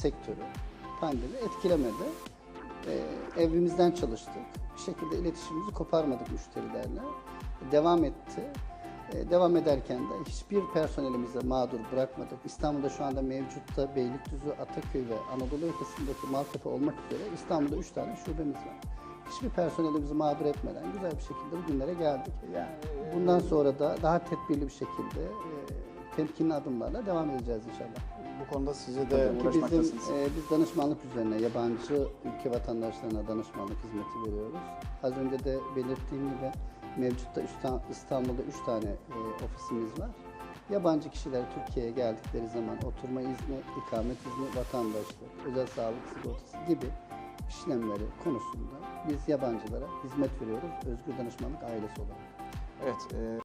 sektörü pandemi etkilemedi. Ee, evimizden çalıştık. Bir şekilde iletişimimizi koparmadık müşterilerle. Devam etti. Ee, devam ederken de hiçbir personelimizi mağdur bırakmadık. İstanbul'da şu anda mevcutta Beylikdüzü, Ataköy ve Anadolu yakasındaki Maltepe olmak üzere İstanbul'da 3 tane şubemiz var. Hiçbir personelimizi mağdur etmeden güzel bir şekilde bugünlere geldik. Yani Bundan sonra da daha tedbirli bir şekilde e, temkinli adımlarla devam edeceğiz inşallah. Bu konuda size de Tabii ki bizim, uğraşmaktasınız. e, biz danışmanlık üzerine yabancı ülke vatandaşlarına danışmanlık hizmeti veriyoruz. Az önce de belirttiğim gibi mevcutta İstanbul'da 3 tane e, ofisimiz var. Yabancı kişiler Türkiye'ye geldikleri zaman oturma izni, ikamet izni, vatandaşlık, özel sağlık sigortası gibi işlemleri konusunda biz yabancılara hizmet veriyoruz Özgür Danışmanlık ailesi olarak. Evet. e,